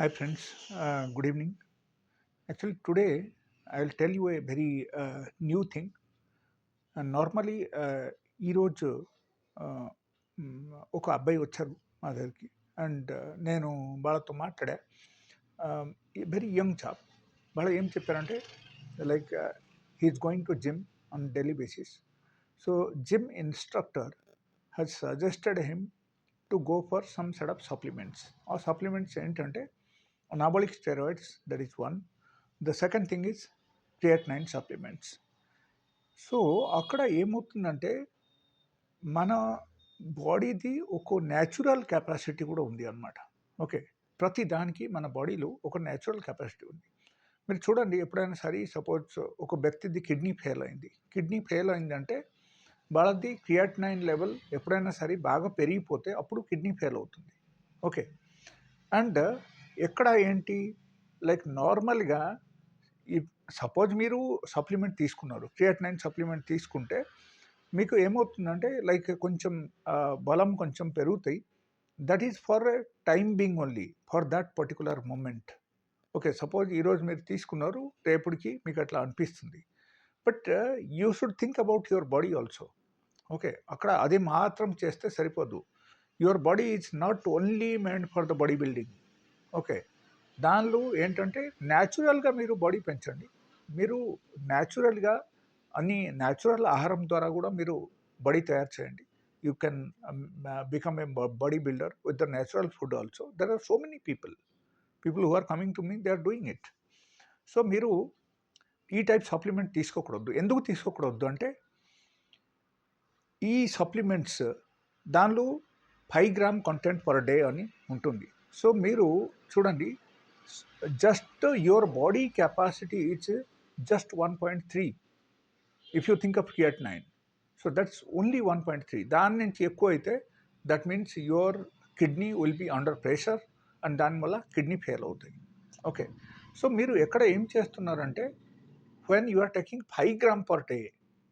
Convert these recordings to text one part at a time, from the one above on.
Hi friends, uh, good evening. Actually today I will tell you a very uh, new thing. Uh, uh, ఈరోజు uh, ఒక అబ్బాయి వచ్చారు మా దగ్గరికి. And నేను వాళ్ళతో మాట్లాడా. వెరీ యంగ్ జాబ్ వాళ్ళు ఏం చెప్పారంటే like he's going to gym on daily basis so gym instructor has suggested him to go for some set of supplements ఆ సప్లిమెంట్స్ ఏంటంటే anabolic steroids that is one. The second thing is creatinine supplements. So అక్కడ ఏమవుతుందంటే మన బాడీది ఒక natural capacity కూడా ఉంది అన్నమాట. Okay ప్రతి దానికి మన బాడీలో ఒక న్యాచురల్ కెపాసిటీ ఉంది. మీరు చూడండి ఎప్పుడైనా సరే సపోజ్ ఒక వ్యక్తిది కిడ్నీ ఫెయిల్ అయింది. కిడ్నీ ఫెయిల్ అయిందంటే వాళ్ళది క్రియాటినైన్ లెవెల్ ఎప్పుడైనా సరే బాగా పెరిగిపోతే అప్పుడు కిడ్నీ ఫెయిల్ అవుతుంది. ఓకే అండ్ ఎక్కడ ఏంటి? లైక్ నార్మల్గా ఈ సపోజ్ మీరు సప్లిమెంట్ తీసుకున్నారు క్రియాటినైన్ సప్లిమెంట్ తీసుకుంటే మీకు ఏమవుతుందంటే లైక్ కొంచెం బలం కొంచెం పెరుగుతాయి. That is for time being only for that particular moment. Okay suppose ఈరోజు మీరు తీసుకున్నారు రేపటికి మీకు అట్లా అనిపిస్తుంది. But you should think about your body also. Okay అక్కడ అది మాత్రం చేస్తే సరిపోదు. Your body is not only mind for the body building. Okay. దానిలో ఏంటంటే న్యాచురల్గా మీరు బాడీ పెంచండి. మీరు న్యాచురల్గా అన్ని న్యాచురల్ ఆహారం ద్వారా కూడా మీరు బాడీ తయారు చేయండి. You can become a body builder with the natural food also. There are so many people. People who are coming to me they are doing it. So మీరు ఈ టైప్ సప్లిమెంట్ తీసుకోకూడదు. ఎందుకు తీసుకోకూడదు అంటే ఈ సప్లిమెంట్స్ దానిలో five gram content per day అని ఉంటుంది. సో మీరు చూడండి just your body capacity it's just one point three if you think of creatinine. So that's only one point three. దాని నుంచి ఎక్కువ అయితే that means your kidney will be under pressure and దానివల్ల kidney fail అవుతాయి. Okay. So మీరు ఎక్కడ ఏం చేస్తున్నారంటే when you are taking five gram per day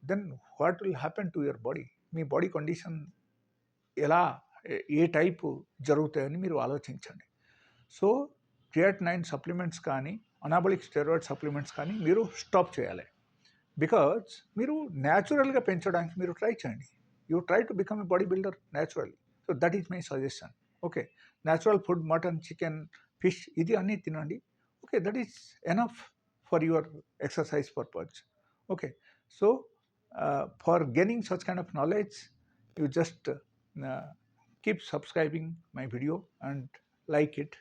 then what will happen to your body me body condition ఎలా ఏ- type జరుగుతాయని మీరు ఆలోచించండి. సో క్రియాట్ నైన్ సప్లిమెంట్స్ కానీ అనాబలిక్ స్టెరాయిడ్ సప్లిమెంట్స్ కానీ మీరు స్టాప్ చేయాలి. బికాజ్ మీరు న్యాచురల్గా పెంచడానికి మీరు ట్రై చేయండి. You try to become a body builder natural. So that is my suggestion. Okay. Natural food mutton chicken fish ఇది అన్నీ తినండి. Okay that is enough for your exercise purpose. Okay. So for gaining such kind of knowledge you just keep subscribing my video and like it